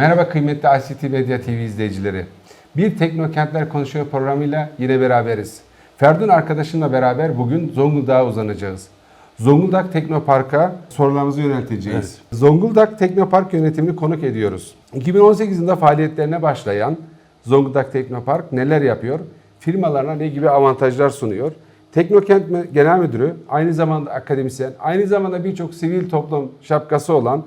Merhaba kıymetli ICT Medya TV izleyicileri. Bir Teknokentler Konuşuyor programıyla yine beraberiz. Ferdun arkadaşımla beraber bugün Zonguldak'a uzanacağız. Zonguldak Teknopark'a sorularımızı yönelteceğiz. Zonguldak Teknopark yönetimini konuk ediyoruz. 2018 yılında faaliyetlerine başlayan Zonguldak Teknopark neler yapıyor? Firmalarına ne gibi avantajlar sunuyor? Teknokent Genel Müdürü, aynı zamanda akademisyen, aynı zamanda birçok sivil toplum şapkası olan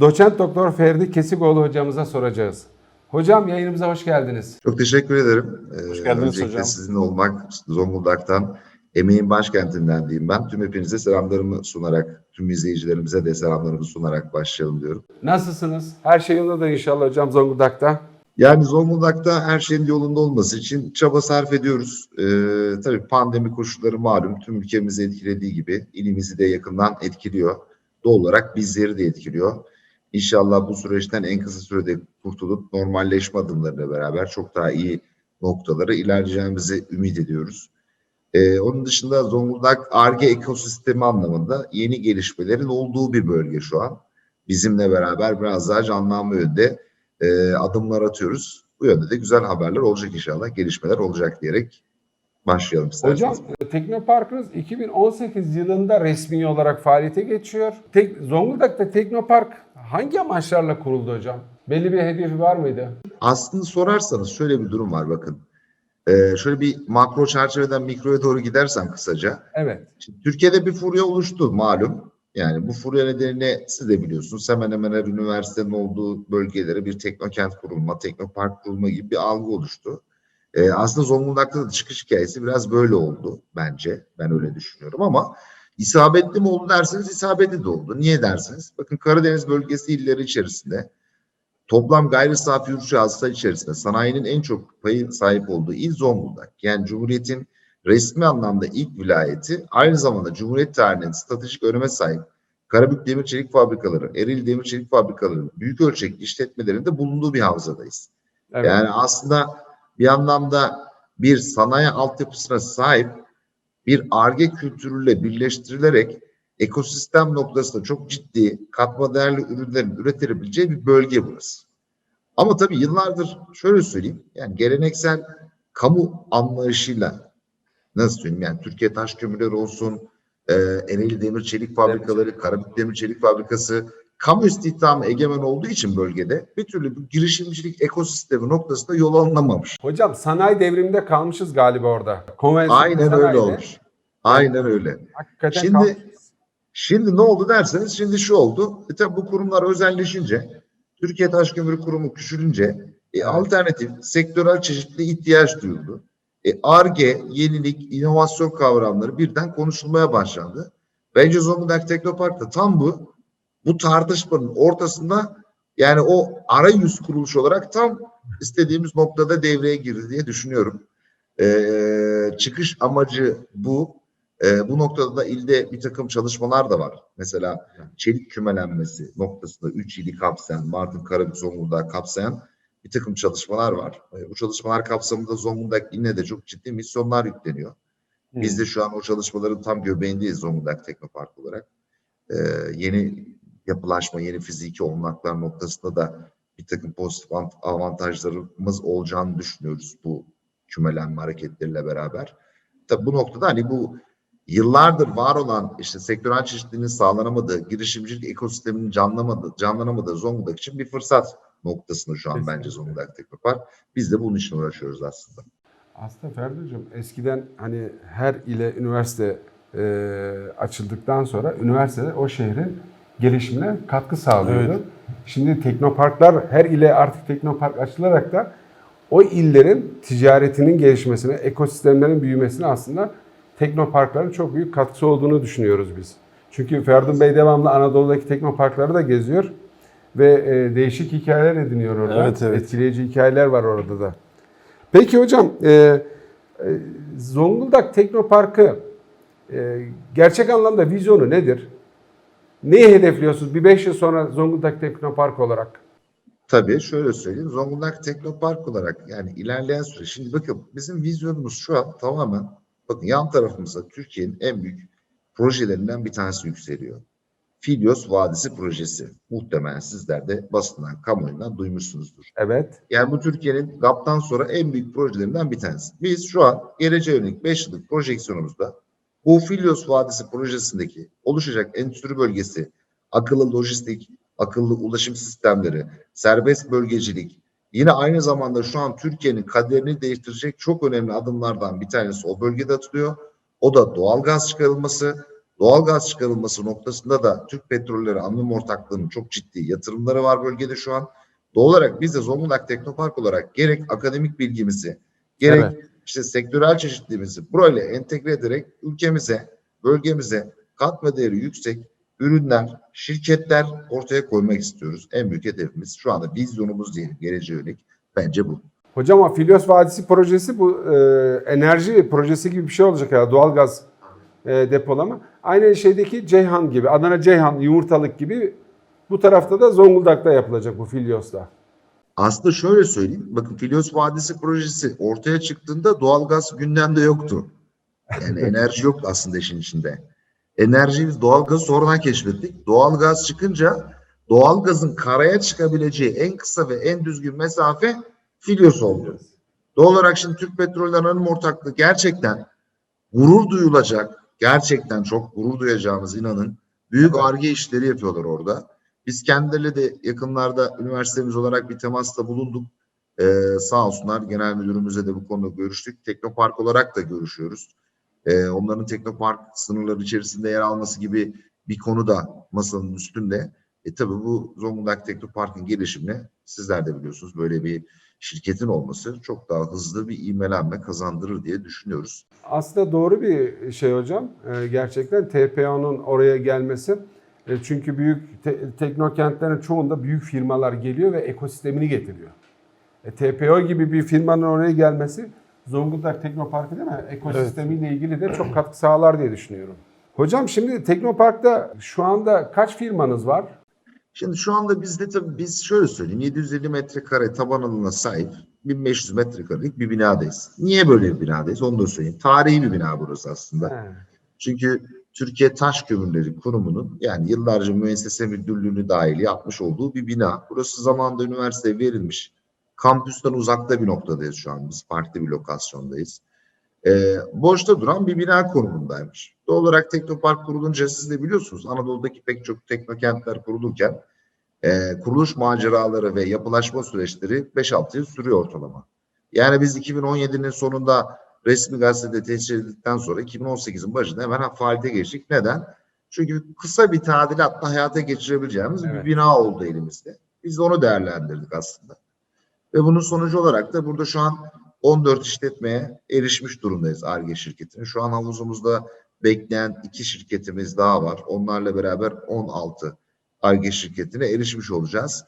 Doçent Doktor Ferdi Kesikoğlu hocamıza soracağız. Hocam yayınımıza hoş geldiniz. Çok teşekkür ederim. Hoş geldiniz öncelikle hocam. sizinle olmak Zonguldak'tan, emeğin başkentinden diyeyim ben. Tüm hepinize selamlarımı sunarak, tüm izleyicilerimize de selamlarımı sunarak başlayalım diyorum. Nasılsınız? Her şey yolunda inşallah hocam Zonguldak'ta. Yani Zonguldak'ta her şeyin yolunda olması için çaba sarf ediyoruz. Ee, tabii pandemi koşulları malum tüm ülkemizi etkilediği gibi ilimizi de yakından etkiliyor. Doğal olarak bizleri de etkiliyor. İnşallah bu süreçten en kısa sürede kurtulup normalleşme adımlarıyla beraber çok daha iyi noktalara ilerleyeceğimizi ümit ediyoruz. Ee, onun dışında Zonguldak ARGE ekosistemi anlamında yeni gelişmelerin olduğu bir bölge şu an. Bizimle beraber biraz daha canlanma yönde e, adımlar atıyoruz. Bu yönde de güzel haberler olacak inşallah, gelişmeler olacak diyerek başlayalım isterseniz. Hocam e, Teknoparkınız 2018 yılında resmi olarak faaliyete geçiyor. Tek, Zonguldak'ta Teknopark hangi amaçlarla kuruldu hocam? Belli bir hedefi var mıydı? Aslında sorarsanız şöyle bir durum var bakın. Ee, şöyle bir makro çerçeveden mikroya doğru gidersem kısaca. Evet. Şimdi Türkiye'de bir furya oluştu malum. Yani bu furya nedeniyle siz de biliyorsunuz hemen hemen her üniversitenin olduğu bölgelere bir teknokent kurulma, teknopark kurulma gibi bir algı oluştu. Ee, aslında Zonguldak'ta da çıkış hikayesi biraz böyle oldu bence. Ben öyle düşünüyorum ama isabetli mi oldu derseniz isabetli de oldu. Niye dersiniz? Bakın Karadeniz bölgesi illeri içerisinde toplam gayri safi yurt içi hasıla içerisinde sanayinin en çok payı sahip olduğu il Zonguldak. Yani Cumhuriyet'in resmi anlamda ilk vilayeti aynı zamanda Cumhuriyet tarihinin stratejik öneme sahip Karabük Demir Çelik Fabrikaları, Eril Demir Çelik Fabrikaları büyük ölçekli işletmelerinde bulunduğu bir havzadayız. Evet. Yani aslında bir anlamda bir sanayi altyapısına sahip bir ARGE kültürüyle birleştirilerek ekosistem noktasında çok ciddi katma değerli ürünlerin üretilebileceği bir bölge burası. Ama tabii yıllardır şöyle söyleyeyim yani geleneksel kamu anlayışıyla nasıl söyleyeyim yani Türkiye Taş Kömürleri olsun, e, Ereğli Demir Çelik Fabrikaları, Karabük Demir Çelik Fabrikası kamu istihdamı egemen olduğu için bölgede bir türlü bir girişimcilik ekosistemi noktasında yol alınamamış. Hocam sanayi devriminde kalmışız galiba orada. Aynen öyle olmuş. Aynen öyle. Hakikaten Şimdi- kalmışız. Şimdi ne oldu derseniz şimdi şu oldu. E tabi bu kurumlar özelleşince, Türkiye Taş Kömürü Kurumu küçülünce e, alternatif sektörel çeşitli ihtiyaç duyuldu. E, ARGE, yenilik, inovasyon kavramları birden konuşulmaya başlandı. Bence Zonguldak Teknopark'ta tam bu bu tartışmanın ortasında yani o arayüz kuruluş olarak tam istediğimiz noktada devreye girdi diye düşünüyorum. E, çıkış amacı bu. E, bu noktada da ilde bir takım çalışmalar da var. Mesela çelik kümelenmesi noktasında 3 ili kapsayan, Mardin, Karabük, Zonguldak kapsayan bir takım çalışmalar var. E, bu çalışmalar kapsamında Zonguldak iline de çok ciddi misyonlar yükleniyor. Biz de şu an o çalışmaların tam göbeğindeyiz Zonguldak Teknopark olarak. E, yeni yapılaşma, yeni fiziki olanaklar noktasında da bir takım pozitif ant- avantajlarımız olacağını düşünüyoruz bu kümelenme hareketleriyle beraber. Tabii bu noktada hani bu yıllardır var olan işte sektörel çeşitliliğinin sağlanamadığı, girişimcilik ekosisteminin canlanamadığı, canlanamadığı Zonguldak için bir fırsat noktasında şu an Kesinlikle. bence Zonguldak Teknopark. Biz de bunun için uğraşıyoruz aslında. Aslında Ferdi Hocam eskiden hani her ile üniversite e, açıldıktan sonra üniversite o şehrin gelişimine katkı sağlıyordu. Evet. Şimdi teknoparklar her ile artık teknopark açılarak da o illerin ticaretinin gelişmesine, ekosistemlerin büyümesine aslında teknoparkların çok büyük katkısı olduğunu düşünüyoruz biz. Çünkü Ferdun Bey devamlı Anadolu'daki teknoparkları da geziyor ve e, değişik hikayeler ediniyor orada. Evet, evet. Etkileyici hikayeler var orada da. Peki hocam, e, e, Zonguldak Teknoparkı gerçek anlamda vizyonu nedir? Neyi hedefliyorsunuz bir 5 yıl sonra Zonguldak Teknopark olarak? Tabii şöyle söyleyeyim. Zonguldak Teknopark olarak yani ilerleyen süre. Şimdi bakın bizim vizyonumuz şu an tamamen bakın yan tarafımızda Türkiye'nin en büyük projelerinden bir tanesi yükseliyor. Filyos Vadisi projesi. Muhtemelen sizler de basından, kamuoyundan duymuşsunuzdur. Evet. Yani bu Türkiye'nin GAP'tan sonra en büyük projelerinden bir tanesi. Biz şu an geleceğe yönelik 5 yıllık projeksiyonumuzda bu Filyos Vadisi projesindeki oluşacak endüstri bölgesi, akıllı lojistik, akıllı ulaşım sistemleri, serbest bölgecilik, yine aynı zamanda şu an Türkiye'nin kaderini değiştirecek çok önemli adımlardan bir tanesi o bölgede atılıyor. O da doğal gaz çıkarılması. Doğal gaz çıkarılması noktasında da Türk Petrolleri Anonim Ortaklığı'nın çok ciddi yatırımları var bölgede şu an. Doğal olarak biz de Zonguldak Teknopark olarak gerek akademik bilgimizi, gerek işte sektörel çeşitliliğimizi burayla entegre ederek ülkemize, bölgemize katma değeri yüksek ürünler, şirketler ortaya koymak istiyoruz. En büyük hedefimiz şu anda vizyonumuz diyelim geleceğe yönelik bence bu. Hocam o Filyos Vadisi projesi bu e, enerji projesi gibi bir şey olacak ya doğalgaz e, depolama. Aynı şeydeki Ceyhan gibi, Adana Ceyhan yumurtalık gibi bu tarafta da Zonguldak'ta yapılacak bu Filyos'ta. Aslında şöyle söyleyeyim. Bakın Filyos Vadisi projesi ortaya çıktığında doğalgaz gündemde yoktu. Yani enerji yoktu aslında işin içinde. Enerjiyi biz doğalgazı sonradan keşfettik. Doğalgaz çıkınca doğalgazın karaya çıkabileceği en kısa ve en düzgün mesafe Filyos oldu. Doğal olarak şimdi Türk Petrolleri Anonim Ortaklığı gerçekten gurur duyulacak, gerçekten çok gurur duyacağımız inanın büyük arge işleri yapıyorlar orada. Biz kendileriyle de yakınlarda üniversitemiz olarak bir temasta bulunduk. Ee, sağ olsunlar genel müdürümüzle de bu konuda görüştük. Teknopark olarak da görüşüyoruz. Ee, onların Teknopark sınırları içerisinde yer alması gibi bir konu da masanın üstünde. E tabii bu Zonguldak Teknopark'ın gelişimine sizler de biliyorsunuz böyle bir şirketin olması çok daha hızlı bir ivmelenme kazandırır diye düşünüyoruz. Aslında doğru bir şey hocam. E, gerçekten TPO'nun oraya gelmesi. E, çünkü büyük te- teknokentlerin çoğunda büyük firmalar geliyor ve ekosistemini getiriyor. E, TPO gibi bir firmanın oraya gelmesi Zonguldak Teknoparkı değil mi? Ekosistemiyle ilgili de çok katkı sağlar diye düşünüyorum. Hocam şimdi Teknopark'ta şu anda kaç firmanız var? Şimdi şu anda bizde tabii biz şöyle söyleyeyim 750 metrekare taban alanına sahip 1500 metrekarelik bir binadayız. Niye böyle bir binadayız onu da söyleyeyim. Tarihi bir bina burası aslında. He. Çünkü Türkiye Taş Kömürleri Kurumu'nun yani yıllarca müessese müdürlüğünü dahil yapmış olduğu bir bina. Burası zamanında üniversiteye verilmiş. Kampüsten uzakta bir noktadayız şu an biz. Farklı bir lokasyondayız. Ee, boşta duran bir bina konumundaymış. Doğal olarak Teknopark kurulunca siz de biliyorsunuz Anadolu'daki pek çok teknokentler kurulurken e, kuruluş maceraları ve yapılaşma süreçleri 5-6 yıl sürüyor ortalama. Yani biz 2017'nin sonunda resmi gazetede tescil edildikten sonra 2018'in başında hemen faaliyete geçtik. Neden? Çünkü kısa bir tadilatla hayata geçirebileceğimiz Evet. bir bina oldu elimizde. Biz de onu değerlendirdik aslında. Ve bunun sonucu olarak da burada şu an 14 işletmeye erişmiş durumdayız ARGE şirketinin. Şu an havuzumuzda bekleyen iki şirketimiz daha var. Onlarla beraber 16 ARGE şirketine erişmiş olacağız.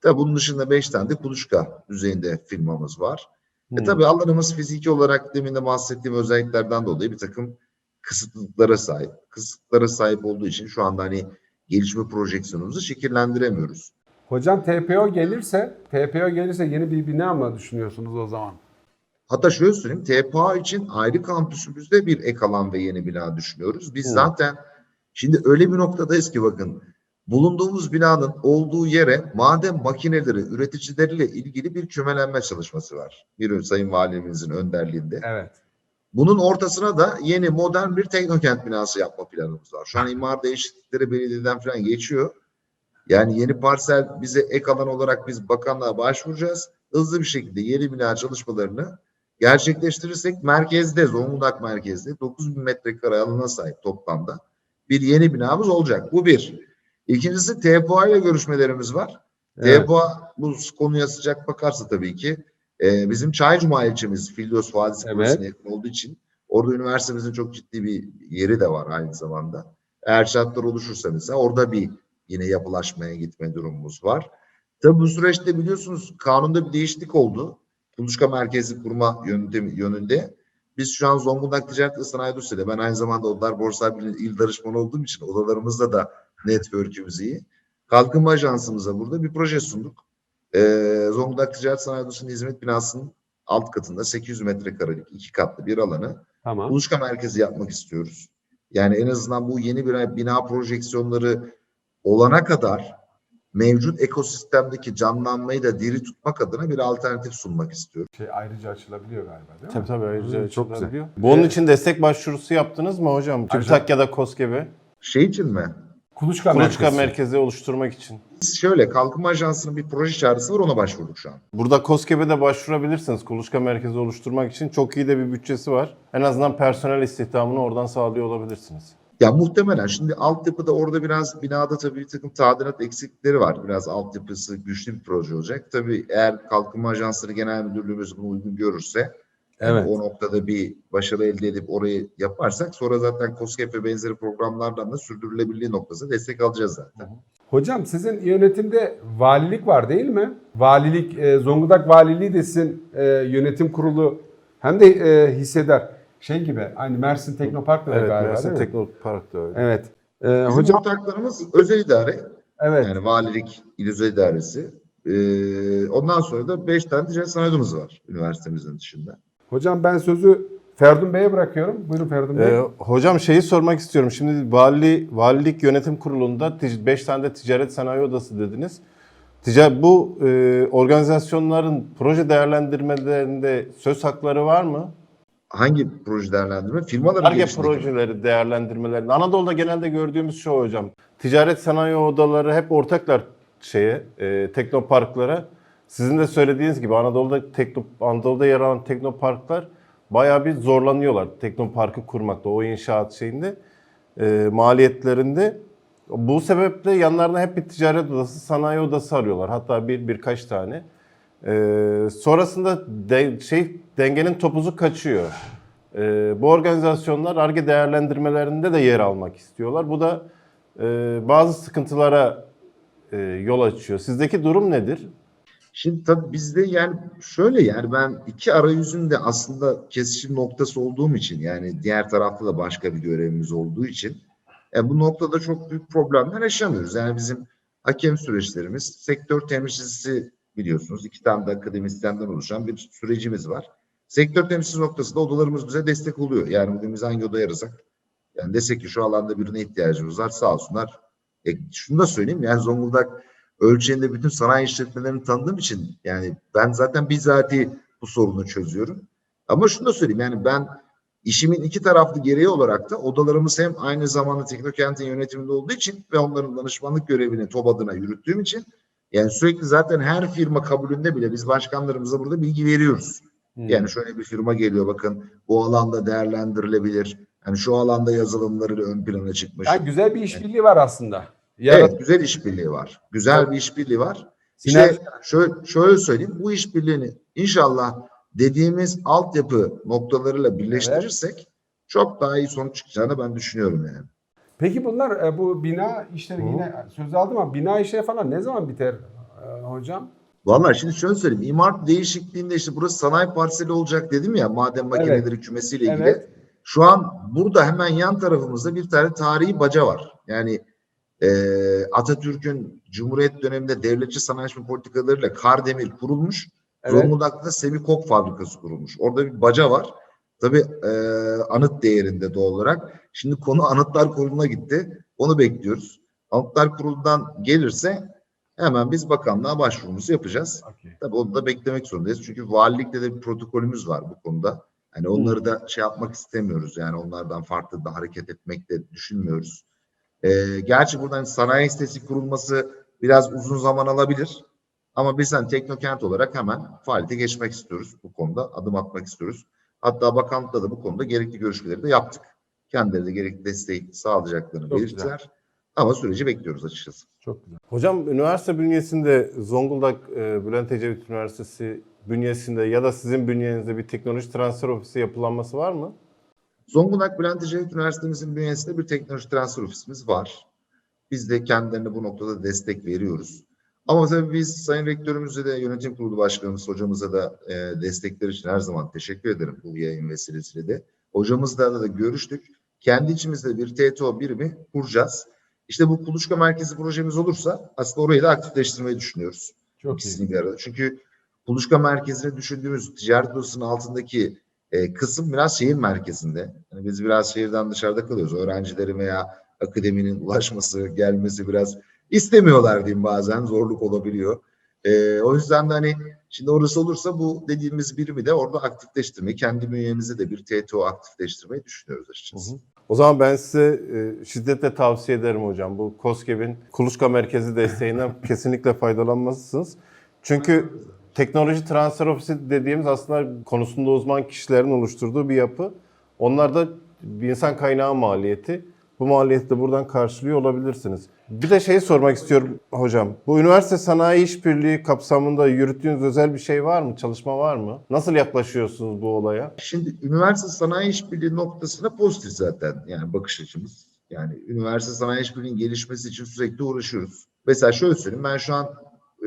Tabi bunun dışında 5 tane de kuluçka düzeyinde firmamız var. E Hmm. tabi alanımız fiziki olarak demin de bahsettiğim özelliklerden dolayı bir takım kısıtlılıklara sahip. Kısıtlara sahip olduğu için şu anda hani gelişme projeksiyonumuzu şekillendiremiyoruz. Hocam TPO gelirse, TPO gelirse yeni bir bina mı düşünüyorsunuz o zaman? Hatta şöyle söyleyeyim, TPA için ayrı kampüsümüzde bir ek alan ve yeni bina düşünüyoruz. Biz Hı. zaten şimdi öyle bir noktadayız ki bakın, bulunduğumuz binanın olduğu yere maden makineleri üreticileriyle ilgili bir kümelenme çalışması var. Bir Sayın Valimizin önderliğinde. Evet. Bunun ortasına da yeni modern bir teknokent binası yapma planımız var. Şu an imar değişiklikleri belediyeden falan geçiyor. Yani yeni parsel bize ek alan olarak biz bakanlığa başvuracağız. Hızlı bir şekilde yeni bina çalışmalarını gerçekleştirirsek merkezde, Zonguldak merkezde 9000 metrekare alana sahip toplamda bir yeni binamız olacak. Bu bir. İkincisi TPA ile görüşmelerimiz var. Evet. TPA bu konuya sıcak bakarsa tabii ki e, bizim Çaycuma ilçemiz Filyos Vadisi Evet. Yakın olduğu için orada üniversitemizin çok ciddi bir yeri de var aynı zamanda. Eğer şartlar oluşursa mesela orada bir yine yapılaşmaya gitme durumumuz var. Tabii bu süreçte biliyorsunuz kanunda bir değişiklik oldu. Kuluçka merkezi kurma yöntemi yönünde. Biz şu an Zonguldak Ticaret ve Sanayi Odası'yla ben aynı zamanda Odalar Borsa Birliği il danışmanı olduğum için odalarımızda da network'ümüz iyi. Kalkınma Ajansımıza burada bir proje sunduk. Ee, Zonguldak Ticaret Sanayi Odası'nın hizmet binasının alt katında 800 metrekarelik iki katlı bir alanı Tamam. kuluçka merkezi yapmak istiyoruz. Yani en azından bu yeni bir bina projeksiyonları olana kadar mevcut ekosistemdeki canlanmayı da diri tutmak adına bir alternatif sunmak istiyorum. Şey ayrıca açılabiliyor galiba değil mi? Tabii tabii ayrıca Hı, çok güzel. Bunun için destek başvurusu yaptınız mı hocam? TÜBİTAK ya da KOSGEB'e? Şey için mi? Kuluçka, Kuluçka merkezi. merkezi oluşturmak için. Biz şöyle Kalkınma Ajansı'nın bir proje çağrısı var ona başvurduk şu an. Burada KOSGEB'e de başvurabilirsiniz. Kuluçka merkezi oluşturmak için çok iyi de bir bütçesi var. En azından personel istihdamını oradan sağlıyor olabilirsiniz. Ya muhtemelen şimdi altyapıda orada biraz binada tabii bir takım tadilat eksiklikleri var. Biraz altyapısı güçlü bir proje olacak. Tabii eğer Kalkınma Ajansları Genel Müdürlüğümüz bunu uygun görürse yani Evet. o noktada bir başarı elde edip orayı yaparsak sonra zaten KOSGEB ve benzeri programlardan da sürdürülebilirliği noktasında destek alacağız zaten. Hocam sizin yönetimde valilik var değil mi? Valilik, e, Zonguldak Valiliği de sizin e, yönetim kurulu hem de e, hissedar. Şey gibi aynı Mersin Teknopark da Evet, galiba Mersin değil? Teknopark'ta öyle. Evet. E, Bizim hocam ortaklarımız özel idare evet. yani valilik, il özel idaresi. Ee, ondan sonra da 5 tane ticaret sanayi odamız var üniversitemizin dışında. Hocam ben sözü Ferdun Bey'e bırakıyorum. Buyurun Ferdun Bey. Ee, hocam şeyi sormak istiyorum. Şimdi vali, valilik yönetim kurulunda 5 tane de ticaret sanayi odası dediniz. Tica bu e, organizasyonların proje değerlendirmelerinde söz hakları var mı? Hangi proje değerlendirme? Firmaların Arge projeleri değerlendirmelerinde. Anadolu'da genelde gördüğümüz şu hocam. Ticaret sanayi odaları hep ortaklar şeye, e, teknoparklara. Sizin de söylediğiniz gibi Anadolu'da tekno, Anadolu'da yer alan teknoparklar bayağı bir zorlanıyorlar teknoparkı kurmakta, o inşaat şeyinde, e, maliyetlerinde. Bu sebeple yanlarına hep bir ticaret odası, sanayi odası arıyorlar. Hatta bir birkaç tane. Ee, sonrasında de, şey dengenin topuzu kaçıyor. Ee, bu organizasyonlar ARGE değerlendirmelerinde de yer almak istiyorlar. Bu da e, bazı sıkıntılara e, yol açıyor. Sizdeki durum nedir? Şimdi tabii bizde yani şöyle yani ben iki arayüzün de aslında kesişim noktası olduğum için yani diğer tarafta da başka bir görevimiz olduğu için yani bu noktada çok büyük problemler yaşamıyoruz. Yani bizim hakem süreçlerimiz sektör temsilcisi biliyorsunuz iki tane de akademisyenden oluşan bir sürecimiz var. Sektör temsilcisi noktasında odalarımız bize destek oluyor. Yani bugün biz hangi odayı arasak yani desek ki şu alanda birine ihtiyacımız var sağ olsunlar. E, şunu da söyleyeyim yani Zonguldak ölçeğinde bütün sanayi işletmelerini tanıdığım için yani ben zaten bizatihi bu sorunu çözüyorum. Ama şunu da söyleyeyim yani ben işimin iki taraflı gereği olarak da odalarımız hem aynı zamanda Teknokent'in yönetiminde olduğu için ve onların danışmanlık görevini TOB adına yürüttüğüm için yani sürekli zaten her firma kabulünde bile biz başkanlarımıza burada bilgi veriyoruz. Yani şöyle bir firma geliyor bakın bu alanda değerlendirilebilir. Yani şu alanda yazılımları ön plana çıkmış. Yani güzel bir işbirliği var aslında. Yarat- Evet, güzel işbirliği var. Güzel bir işbirliği var. İşte şöyle, şöyle söyleyeyim, bu işbirliğini inşallah dediğimiz altyapı noktalarıyla birleştirirsek çok daha iyi sonuç çıkacağını ben düşünüyorum yani. Peki bunlar e, bu bina işleri yine söz aldım ama bina işleri falan ne zaman biter e, hocam? Vallahi şimdi şöyle söyleyeyim, imar değişikliğinde işte burası sanayi parseli olacak dedim ya maden makineleri kümesiyle ilgili. Evet. Şu an burada hemen yan tarafımızda bir tane tarihi baca var. Yani e, Atatürk'ün Cumhuriyet döneminde devletçi sanayileşme politikalarıyla Kardemir kurulmuş. Evet. Zonguldak'ta da Semikok fabrikası kurulmuş. Orada bir baca var. Tabii e, anıt değerinde doğal olarak. Şimdi konu Anıtlar Kurulu'na gitti. Onu bekliyoruz. Anıtlar Kurulu'ndan gelirse hemen biz bakanlığa başvurumuzu yapacağız. Okey. Tabii onu da beklemek zorundayız. Çünkü valilikte de bir protokolümüz var bu konuda. Hani onları da şey yapmak istemiyoruz. Yani onlardan farklı da hareket etmek de düşünmüyoruz. Ee, gerçi buradan sanayi sitesi kurulması biraz uzun zaman alabilir. Ama biz hani teknokent olarak hemen faaliyete geçmek istiyoruz bu konuda. Adım atmak istiyoruz. Hatta bakanlıkla da bu konuda gerekli görüşmeleri de yaptık. Kendileri de gerekli desteği sağlayacaklarını Çok belirttiler. Ama süreci bekliyoruz açıkçası. Çok güzel. Hocam üniversite bünyesinde Zonguldak e, Bülent Ecevit Üniversitesi bünyesinde ya da sizin bünyenizde bir teknoloji transfer ofisi yapılanması var mı? Zonguldak Bülent Ecevit Üniversitemizin bünyesinde bir teknoloji transfer ofisimiz var. Biz de kendilerine bu noktada destek veriyoruz. Ama tabii biz Sayın Rektörümüze de yönetim kurulu başkanımız hocamıza da e, destekleri için her zaman teşekkür ederim bu yayın vesilesiyle de. Hocamızla da görüştük. Kendi içimizde bir TTO birimi kuracağız. İşte bu kuluçka merkezi projemiz olursa aslında orayı da aktifleştirmeyi düşünüyoruz. Çok iyi. Bir arada. Çünkü kuluçka merkezine düşündüğümüz ticaret odasının altındaki e, kısım biraz şehir merkezinde. Yani biz biraz şehirden dışarıda kalıyoruz. Öğrencilerin veya akademinin ulaşması, gelmesi biraz istemiyorlar diyeyim bazen zorluk olabiliyor. Ee, o yüzden de hani şimdi orası olursa bu dediğimiz birimi de orada aktifleştirmeyi, kendi bünyemizde de bir TTO aktifleştirmeyi düşünüyoruz açıkçası. Hı hı. O zaman ben size e, şiddetle tavsiye ederim hocam. Bu COSGAP'in kuluçka merkezi desteğinden kesinlikle faydalanmalısınız. Çünkü teknoloji transfer ofisi dediğimiz aslında konusunda uzman kişilerin oluşturduğu bir yapı. Onlar da bir insan kaynağı maliyeti. Bu maliyeti de buradan karşılıyor olabilirsiniz. Bir de şey sormak istiyorum hocam. Bu üniversite sanayi işbirliği kapsamında yürüttüğünüz özel bir şey var mı? Çalışma var mı? Nasıl yaklaşıyorsunuz bu olaya? Şimdi üniversite sanayi işbirliği noktasına pozitif zaten yani bakış açımız. Yani üniversite sanayi işbirliğinin gelişmesi için sürekli uğraşıyoruz. Mesela şöyle söyleyeyim ben şu an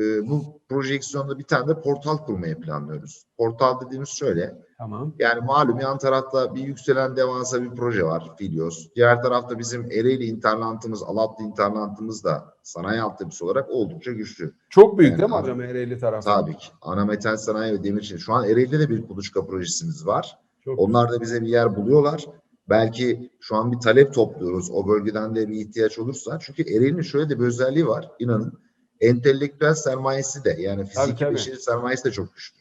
e, bu projeksiyonda bir tane de portal kurmayı planlıyoruz. Portal dediğimiz şöyle Tamam. yani malum yan tarafta bir yükselen devasa bir proje var Filios. Diğer tarafta bizim Ereğli internantımız, Alatlı internantımız da sanayi altyapısı olarak oldukça güçlü. Çok büyük Yani değil mi hocam Ereğli tarafı? Tabii ki. Ana metal sanayi ve demir için. Şu an Ereğli'de de bir kuluçka projesimiz var. Çok Onlar da bize bir yer buluyorlar. Belki şu an bir talep topluyoruz. O bölgeden de bir ihtiyaç olursa. Çünkü Ereğli'nin şöyle de bir özelliği var. İnanın. Entelektüel sermayesi de yani fizik tabii. sermayesi de çok güçlü.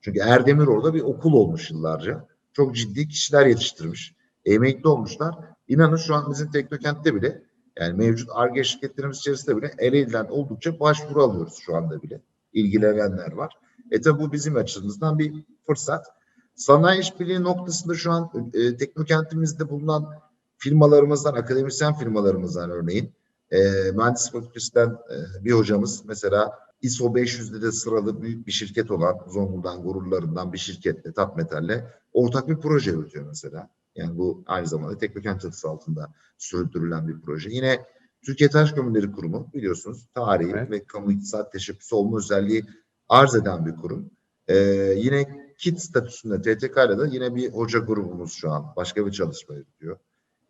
Çünkü Erdemir orada bir okul olmuş yıllarca. Çok ciddi kişiler yetiştirmiş. Emekli olmuşlar. İnanın şu an bizim Teknokent'te bile yani mevcut ARGE şirketlerimiz içerisinde bile Ereğli'den oldukça başvuru alıyoruz şu anda bile. İlgilenenler var. E tabi bu bizim açımızdan bir fırsat. Sanayi işbirliği noktasında şu an e, teknokentimizde bulunan firmalarımızdan, akademisyen firmalarımızdan örneğin e, mühendislik fakültesinden e, bir hocamız mesela ISO 500'de de sıralı büyük bir şirket olan Zonguldak'ın gururlarından bir şirketle, Tatmetal'le ortak bir proje yürütüyor mesela. Yani bu aynı zamanda Teknokent çatısı altında sürdürülen bir proje. Yine Türkiye Taş Kömürleri Kurumu biliyorsunuz tarihi Evet. ve kamu iktisat teşebbüsü olma özelliği arz eden bir kurum. Ee, yine KIT statüsünde TTK ile de yine bir hoca grubumuz şu an başka bir çalışma yürütüyor.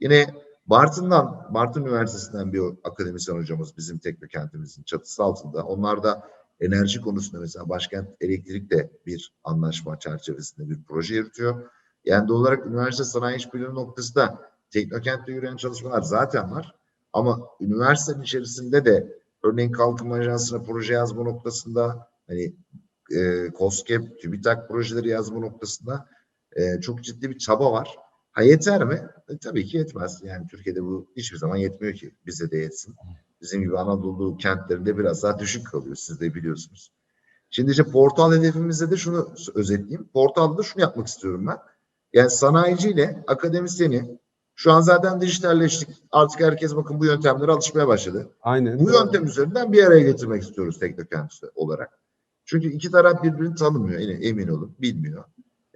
Yine Bartın'dan, Bartın Üniversitesi'nden bir akademisyen hocamız bizim teknokentimizin çatısı altında. Onlar da enerji konusunda mesela Başkent Elektrik de bir anlaşma çerçevesinde bir proje yürütüyor. Yani doğal olarak üniversite sanayi işbirliği noktası da teknokentte yürüyen çalışmalar zaten var. Ama üniversitenin içerisinde de örneğin kalkınma ajansına proje yazma noktasında hani e, COSGAP, TÜBİTAK projeleri yazma noktasında e, çok ciddi bir çaba var. Ha yeter mi? E, tabii ki yetmez. Yani Türkiye'de bu hiçbir zaman yetmiyor ki. Bize de yetsin. Bizim gibi Anadolu kentlerinde biraz daha düşük kalıyor. Siz de biliyorsunuz. Şimdi işte portal hedefimizde de şunu özetleyeyim. Portalda da şunu yapmak istiyorum ben. Yani sanayiciyle akademisyeni şu an zaten dijitalleştik. Artık herkes bakın bu yöntemlere alışmaya başladı. Aynen. Bu yöntem üzerinden bir araya getirmek istiyoruz Teknokent olarak. Çünkü iki taraf birbirini tanımıyor yine emin olun bilmiyor.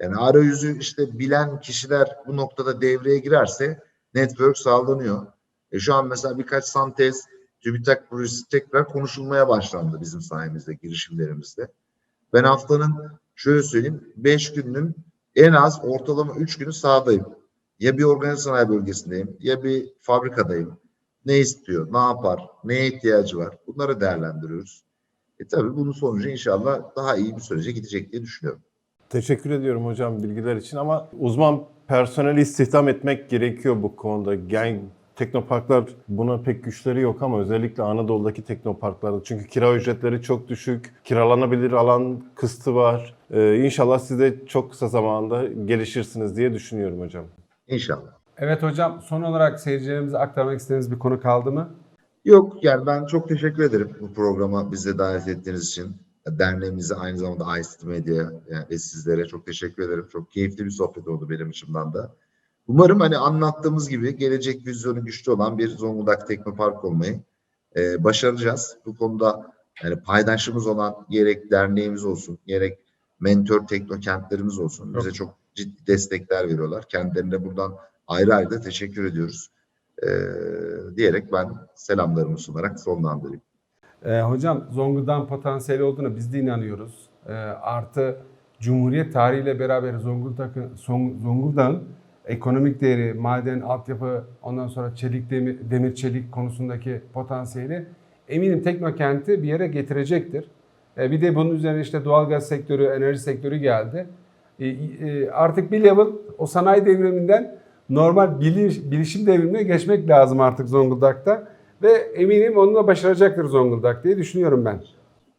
Yani arayüzü işte bilen kişiler bu noktada devreye girerse network sağlanıyor. E şu an mesela birkaç Santez, TÜBİTAK projesi tekrar konuşulmaya başlandı bizim sayemizde, girişimlerimizde. Ben haftanın şöyle söyleyeyim 5 gününün en az ortalama 3 günü sahadayım. Ya bir organize sanayi bölgesindeyim ya bir fabrikadayım. Ne istiyor, ne yapar, neye ihtiyacı var bunları değerlendiriyoruz. E tabii bunun sonucu inşallah daha iyi bir sürece gidecek diye düşünüyorum. Teşekkür ediyorum hocam bilgiler için ama uzman personeli istihdam etmek gerekiyor bu konuda. Yani teknoparklar buna pek güçleri yok ama özellikle Anadolu'daki teknoparklarda. Çünkü kira ücretleri çok düşük, kiralanabilir alan kısıtı var. Ee, inşallah siz de çok kısa zamanda gelişirsiniz diye düşünüyorum hocam. İnşallah. Evet hocam son olarak seyircilerimize aktarmak istediğiniz bir konu kaldı mı? Yok yani ben çok teşekkür ederim bu programa bize davet ettiğiniz için. Derneğimize aynı zamanda ICT Media yani ve sizlere çok teşekkür ederim. Çok keyifli bir sohbet oldu benim açımdan da. Umarım hani anlattığımız gibi gelecek vizyonu güçlü olan bir Zonguldak Teknopark olmayı e, başaracağız. Bu konuda yani paydaşımız olan gerek derneğimiz olsun, gerek mentor teknokentlerimiz olsun. Bize çok ciddi destekler veriyorlar. Kendilerine buradan ayrı ayrı da teşekkür ediyoruz. E, diyerek ben selamlarımı sunarak sonlandırayım. Ee, hocam Zonguldak'ın potansiyeli olduğuna biz de inanıyoruz. Ee, artı Cumhuriyet tarihiyle beraber Zonguldak'ın Zonguldak'ın ekonomik değeri, maden, altyapı, ondan sonra çelik demir, demir çelik konusundaki potansiyeli eminim teknokenti bir yere getirecektir. Ee, bir de bunun üzerine işte doğalgaz sektörü, enerji sektörü geldi. Ee, e, artık bir level o sanayi devriminden normal biliş- bilişim devrimine geçmek lazım artık Zonguldak'ta. Ve eminim onunla başaracaktır Zonguldak diye düşünüyorum ben.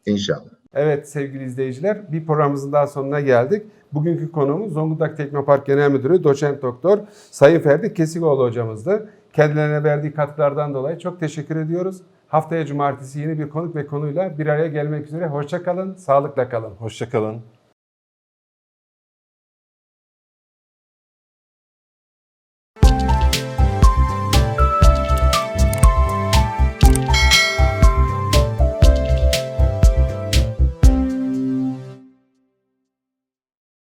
İnşallah. Evet sevgili izleyiciler bir programımızın daha sonuna geldik. Bugünkü konuğumuz Zonguldak Teknopark Genel Müdürü Doçent Doktor Sayın Ferdi Kesikoğlu hocamızdı. Kendilerine verdiği katkılardan dolayı çok teşekkür ediyoruz. Haftaya cumartesi yeni bir konuk ve konuyla bir araya gelmek üzere. Hoşça kalın, sağlıkla kalın. Hoşçakalın.